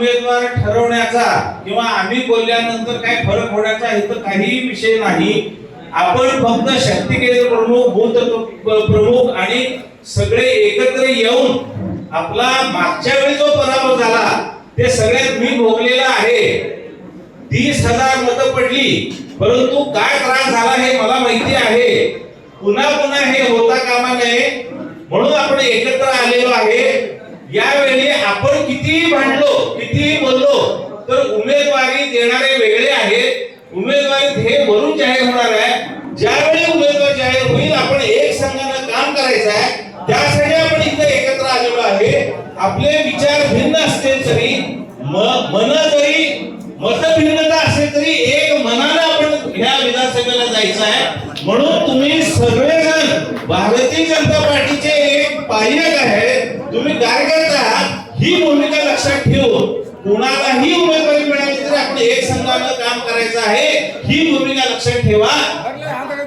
ठरवण्याचा किंवा आम्ही बोलल्यानंतर काय फरक होण्याचा इथं काहीही विषय नाही. आपण फक्त शक्ती केंद्र प्रमुख बूथ प्रमुख आणि सगळे एकत्र येऊन आपला मागच्या वेळी जो पराभव झाला ते सगळ्यात मी भोगलेला आहे. तीस हजार मतं पडली परंतु काय त्रास झाला हे मला माहिती आहे. पुन्हा पुन्हा हे होता कामा नये म्हणून आपण एकत्र आलेलो आहे. यावेळी आपण कितीही भांडलो कितीही बोललो तर उमेदवारी देणारे वेगळे आहेत. उमेदवारी हे वरून जाहीर होणार आहे. ज्यावेळी उमेदवार जाहीर होईल आपण एक संघानं काम करायचं आहे. त्यासाठी आपण इथे एकत्र आलेलो आहे. आपले विचार भिन्न असले तरी म- मन जरी मतभिन्नता असेल तरी एक मनाला आपण ह्या विधानसभेला जायचं आहे. म्हणून तुम्ही सगळेजण भारतीय जनता पार्टीचे एक पायक आहे तुम्ही डायरेक्ट लक्षात ठेवून कोणालाही उमेदवारी मिळाली तरी आपण एक संघानं काम करायचं आहे ही भूमिका लक्षात ठेवा.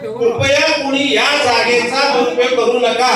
कृपया कोणी या जागेचा दुरुपयोग करू नका.